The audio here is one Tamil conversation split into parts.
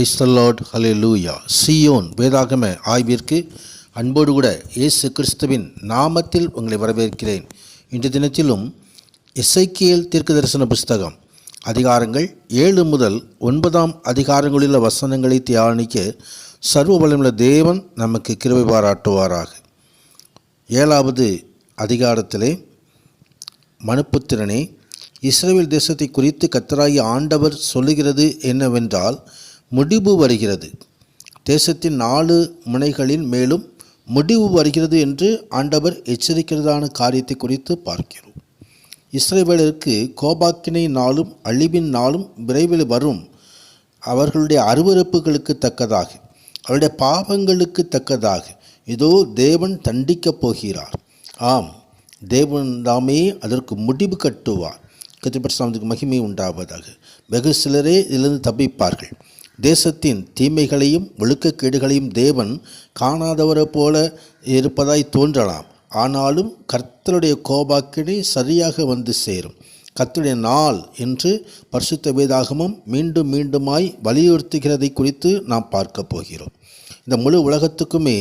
பிரைஸ்தல்லாட் ஹலே லூயா சியோன் வேதாகம ஆய்விற்கு அன்போடு கூட இயேசு கிறிஸ்துவின் நாமத்தில் உங்களை வரவேற்கிறேன். இன்று தினத்திலும் இசைக்கியல் தீர்க்க தரிசன புஸ்தகம் அதிகாரங்கள் ஏழு முதல் ஒன்பதாம் அதிகாரங்களிலுள்ள வசனங்களை தியானிக்க சர்வ வல்லமுள்ள தேவன் நமக்கு கிருபை பாராட்டுவாராக. ஏழாவது அதிகாரத்திலே மனுப்புத்திறனே இஸ்ரேல் தேசத்தை குறித்து கத்தராகி ஆண்டவர் சொல்லுகிறது என்னவென்றால் முடிவு வருகிறது. தேசத்தின் நாலு முனைகளின் மேலும் முடிவு வருகிறது என்று ஆண்டவர் எச்சரிக்கிறதான காரியத்தை குறித்து பார்க்கிறோம். இஸ்ரேவேலருக்கு கோபாக்கினை நாளும் அழிவின் நாளும் விரைவில் வரும். அவர்களுடைய அருவறுப்புகளுக்கு தக்கதாக அவருடைய பாவங்களுக்கு தக்கதாக. இதோ தேவன் தண்டிக்கப் போகிறார். ஆம் தேவன் தாமே அதற்கு முடிவு கட்டுவார். கத்திரப்பட்ட மகிமை உண்டாவதாக. வெகு சிலரே இதிலிருந்து தப்பிப்பார்கள். தேசத்தின் தீமைகளையும் ஒழுக்கக்கேடுகளையும் தேவன் காணாதவரை போல இருப்பதாய் தோன்றலாம். ஆனாலும் கர்த்தருடைய கோபாக்கினை சரியாக வந்து சேரும். கர்த்தருடைய நாள் என்று பரிசுத்த வேதாகமம் மீண்டும் மீண்டுமாய் வலியுறுத்துகிறதை குறித்து நாம் பார்க்க போகிறோம். இந்த முழு உலகத்துக்குமே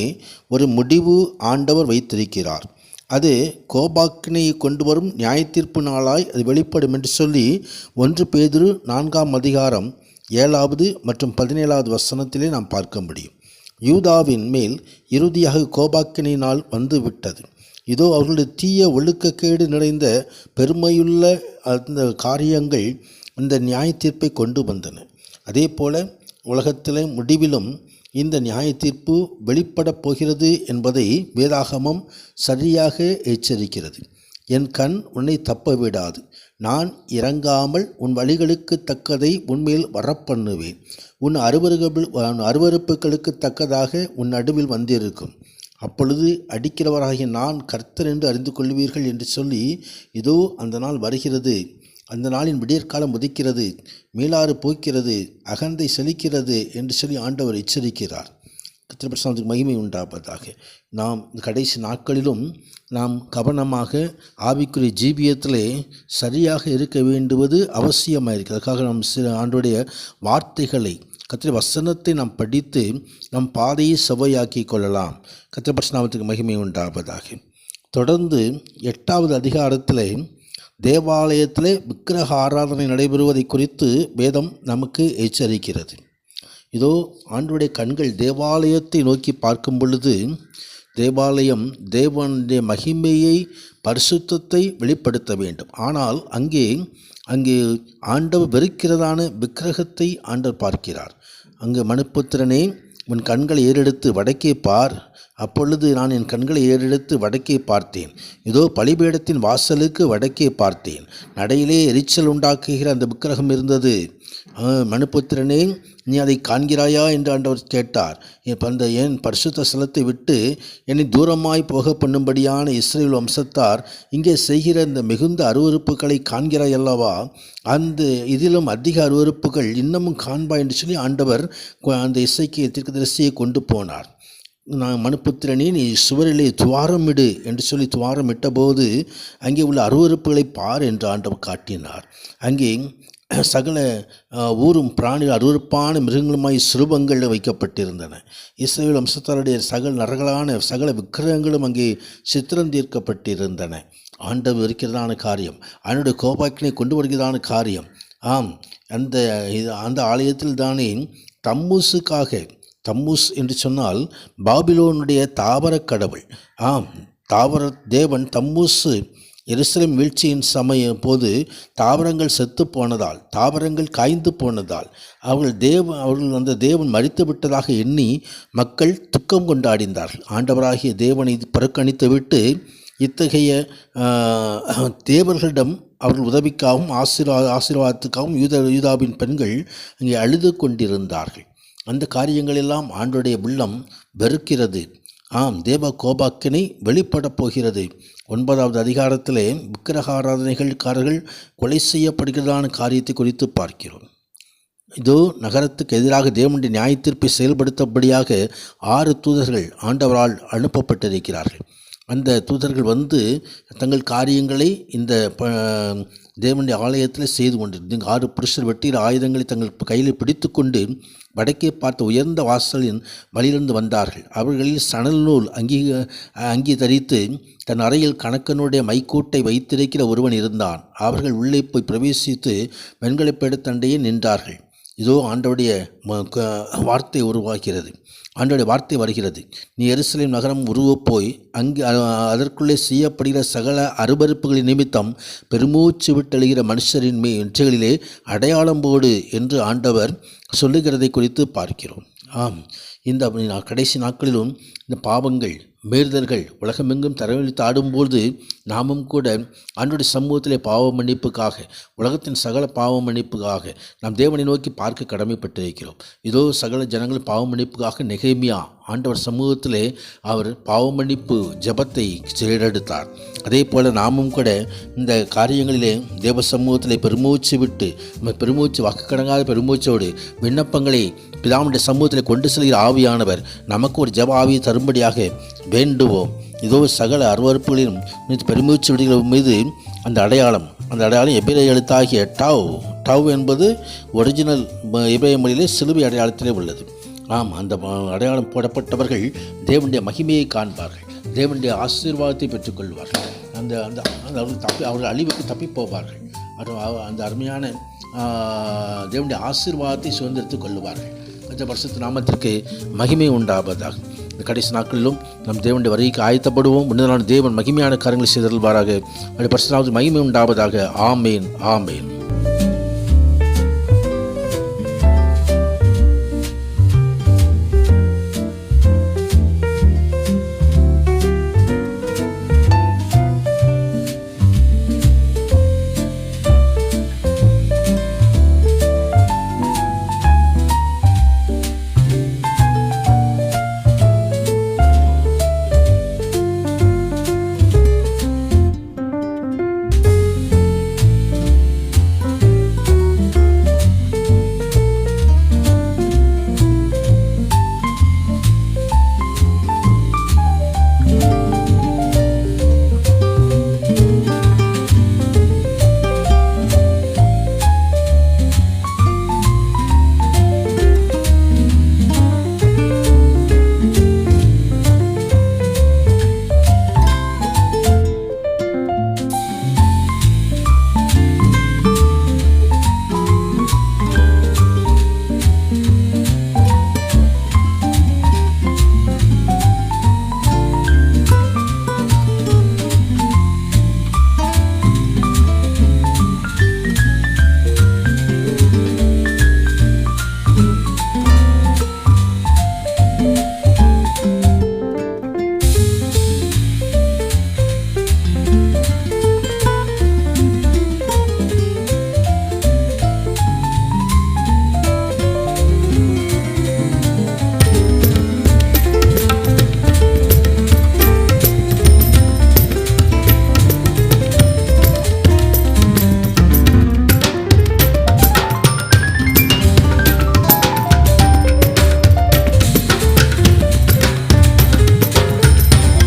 ஒரு முடிவு ஆண்டவர் வைத்திருக்கிறார். அது கோபாக்கினையை கொண்டு வரும் நியாயத்தீர்ப்பு நாளாய் அது வெளிப்படும் என்று சொல்லி ஒன்று பேதிரு நான்காம் அதிகாரம் ஏழாவது மற்றும் பதினேழாவது வசனத்திலே நாம் பார்க்க முடியும். யூதாவின் மேல் இறுதியாக கோபாக்கினால் வந்துவிட்டது வந்து விட்டது. இதோ அவர்களுடைய தீய ஒழுக்கக்கேடு நிறைந்த பெருமையுள்ள அந்த காரியங்கள் இந்த நியாய தீர்ப்பை கொண்டு வந்தன. அதே போல உலகத்திலே முடிவிலும் இந்த நியாய தீர்ப்பு வெளிப்படப் போகிறது என்பதை வேதாகமம் சரியாக எச்சரிக்கிறது. என் கண் உன்னை தப்ப விடாது. நான் இறங்காமல் உன் வழிகளுக்கு தக்கதை உண்மையில் வரப்பண்ணுவேன். உன் அருவருகள் உன் அருவறுப்புகளுக்கு தக்கதாக உன் நடுவில் வந்திருக்கும். அப்பொழுது அடிக்கிறவராகிய நான் கர்த்தர் என்று அறிந்து கொள்வீர்கள் என்று சொல்லி இதோ அந்த நாள் வருகிறது. அந்த நாளின் விடியற்காலம் உதிக்கிறது. மீளாறு போக்கிறது அகந்தை செழிக்கிறது என்று சொல்லி ஆண்டவர் எச்சரிக்கிறார். கத்திரபிரசாந்தத்துக்கு மகிமை உண்டாவதாக. நாம் இந்த கடைசி நாட்களிலும் நாம் கவனமாக ஆவிக்குரிய ஜீவியத்திலே சரியாக இருக்க வேண்டுவது அவசியமாக இருக்குது. அதுக்காக நாம் சில ஆண்டுடைய வார்த்தைகளை கத்திர வசனத்தை நாம் படித்து நம் பாதையை செவ்வையாக்கி கொள்ளலாம். கத்திரபட்சநாமத்துக்கு மகிமை உண்டாவதாக. தொடர்ந்து எட்டாவது அதிகாரத்தில் தேவாலயத்திலே விக்கிரக ஆராதனை நடைபெறுவதை குறித்து வேதம் நமக்கு எச்சரிக்கிறது. இதோ ஆண்டுடைய கண்கள் தேவாலயத்தை நோக்கி பார்க்கும் பொழுது தேவாலயம் தேவனுடைய மகிமையை பரிசுத்தத்தை வெளிப்படுத்த வேண்டும். ஆனால் அங்கே அங்கே ஆண்டவர் வெறுக்கிறதான விக்கிரகத்தை ஆண்டவர் பார்க்கிறார். அங்கு மனுப்புத்திரனே உன் கண்களை ஏறெடுத்து வடக்கே பார். அப்பொழுது நான் என் கண்களை ஏறெடுத்து வடக்கே பார்த்தேன். இதோ பலிபீடத்தின் வாசலுக்கு வடக்கே பார்த்தேன். நடையிலே எரிச்சல் உண்டாக்குகிற அந்த விக்கிரகம் இருந்தது. மனுப்புத்திரனே நீ அதை காண்கிறாயா? என்று ஆண்டவர் கேட்டார். அந்த என் பரிசுத்த ஸ்தலத்தை விட்டு என்னை தூரமாய் போக பண்ணும்படியான இஸ்ரேல் வம்சத்தார் இங்கே செய்கிற இந்த மிகுந்த அருவறுப்புகளை காண்கிறாய் அல்லவா? அந்த இதிலும் அதிக அருவறுப்புகள் இன்னமும் காண்பா என்று சொல்லி ஆண்டவர் அந்த இசைக்கு தீர்க்கதரிசியை கொண்டு போனார். நான் மனுப்புத்திரனே நீ சுவரிலே துவாரமிடு என்று சொல்லி துவாரமிட்டபோது அங்கே உள்ள அருவறுப்புகளை பார் என்று ஆண்டவர் காட்டினார். அங்கே சகல ஊரும் பிராணிகள் அருவறுப்பான மிருகங்களுமாய் சிறுபங்கள் வைக்கப்பட்டிருந்தன. இஸ்ரேல் வம்சத்தாருடைய சகல நரகலான சகல விக்கிரகங்களும் அங்கே சித்திரம் தீர்க்கப்பட்டிருந்தன. ஆண்டவர் இருக்கிறதான காரியம். அவனுடைய கோபாக்கினை கொண்டு வருகிறதான காரியம். ஆம் அந்த அந்த ஆலயத்தில் தானே தம்மூசுக்காக தம்மூஸ் என்று சொன்னால் பாபிலோனுடைய தாவர கடவுள். ஆம் தாவர தேவன் தம்மூசு எருசலேம் வீழ்ச்சியின் சமய போது தாவரங்கள் செத்து போனதால் தாவரங்கள் காய்ந்து போனதால் அவர்கள் தேவ அவர்கள் அந்த தேவன் மறித்து விட்டதாக எண்ணி மக்கள் துக்கம் கொண்டாடினார்கள். ஆண்டவராகிய தேவனை புறக்கணித்து விட்டு இத்தகைய தேவர்களிடம் அவர்கள் உதவிக்காகவும் ஆசீர்வா ஆசீர்வாதத்துக்காகவும் யூத யூதாவின் பெண்கள் அங்கே அழுது கொண்டிருந்தார்கள். அந்த காரியங்களெல்லாம் ஆண்டுடைய உள்ளம் வெறுக்கிறது. ஆம் தேவ கோபாக்கினை வெளிப்படப் போகிறது. ஒன்பதாவது அதிகாரத்திலே விக்கிரகாராதனைகள்காரர்கள் கொலை செய்யப்படுகிறதான காரியத்தை குறித்து பார்க்கிறோம். இதோ நகரத்துக்கு எதிராக தேவனுடைய நியாயத்தீர்ப்பை செயல்படுத்தபடியாக ஆறு தூதர்கள் ஆண்டவரால் அனுப்பப்பட்டிருக்கிறார்கள். அந்த தூதர்கள் வந்து தங்கள் காரியங்களை இந்த ப- தேவனுடைய ஆலயத்தில் செய்து கொண்டிருந்த ஆறு புருஷர் வெட்டிய ஆயுதங்களை தங்கள் கையில் பிடித்துக்கொண்டு வடக்கே பார்த்த உயர்ந்த வாசலின் வழியிலிருந்து வந்தார்கள். அவர்களில் சணல் நூல் அங்கீக அங்கி தரித்து தன் அறையில் கணக்கனுடைய மைக்கூட்டை வைத்திருக்கிற ஒருவன் இருந்தான். அவர்கள் உள்ளே போய் பிரவேசித்து வெண்கலப்பேடு தண்டையே நின்றார்கள். இதோ ஆண்டவுடைய ம- க- வார்த்தை உருவாகிறது. ஆண்டவுடைய வார்த்தை வருகிறது. நீ எருசலேம் நகரம் உருவப்போய் அங்கு அதற்குள்ளே செய்யப்படுகிற சகல அருபருப்புகளின் நிமித்தம் பெருமூச்சு விட்டெழுகிற மனுஷரின் மே இன்றைகளிலே அடையாளம் போடு என்று ஆண்டவர் சொல்லுகிறதை குறித்து பார்க்கிறோம். ஆம் இந்த கடைசி நாட்களிலும் இந்த பாவங்கள் மீறுதல்கள் உலகமெங்கும் தரவழித்து ஆடும்போது நாமும் கூட அன்றைய சமூகத்திலே பாவ மன்னிப்புக்காக உலகத்தின் சகல பாவ மன்னிப்புக்காக நாம் தேவனை நோக்கி பார்க்க கடமைப்பட்டிருக்கிறோம். இதோ சகல ஜனங்கள் பாவ மன்னிப்புக்காக நெகேமியா ஆண்டவர் சமூகத்திலே அவர் பாவ மன்னிப்பு ஜெபத்தை செயலெடுத்தார். அதே போல் நாமும் கூட இந்த காரியங்களிலே தேவ சமூகத்திலே பெருமூச்சு விட்டு பெருமூச்சு வாக்குக்கடங்காத பெருமூச்சோடு விண்ணப்பங்களை பிதாவுடைய சமூகத்தில் கொண்டு செல்கிற ஆவியானவர் நமக்கு ஒரு ஜப ஆவியை தரும்படியாக வேண்டுவோம். இதோ சகல அருவறுப்புகளின் மீது பெருமூச்சு விடுகிற மீது அந்த அடையாளம். அந்த அடையாளம் எபிரே எழுத்தாகிய டவ். டவ் என்பது ஒரிஜினல் எபிரேய மொழியிலே சிலுவை அடையாளத்திலே உள்ளது. ஆம் அந்த அடையாளம் போடப்பட்டவர்கள் தேவனுடைய மகிமையை காண்பார்கள். தேவனுடைய ஆசீர்வாதத்தை பெற்றுக்கொள்வார்கள். அந்த அந்த அந்த அவர்கள் தப்பி அவர்கள் அழிவுக்கு தப்பி போவார்கள். அது அந்த அருமையான தேவனுடைய ஆசீர்வாதத்தை சுதந்திரத்துக் கொள்ளுவார்கள். இந்த வருஷத்து நாமத்திற்கு மகிமை உண்டாவதாக. இந்த கடைசி நாட்களிலும் நம் தேவனுடைய வருகைக்கு ஆயத்தப்படுவோம். முன்னதான தேவன் மகிமையான காரியங்களை செய்தல்வாராக அப்படி பரிசுத்தாவது மகிமை உண்டாவதாக. ஆமேன் ஆமேன்.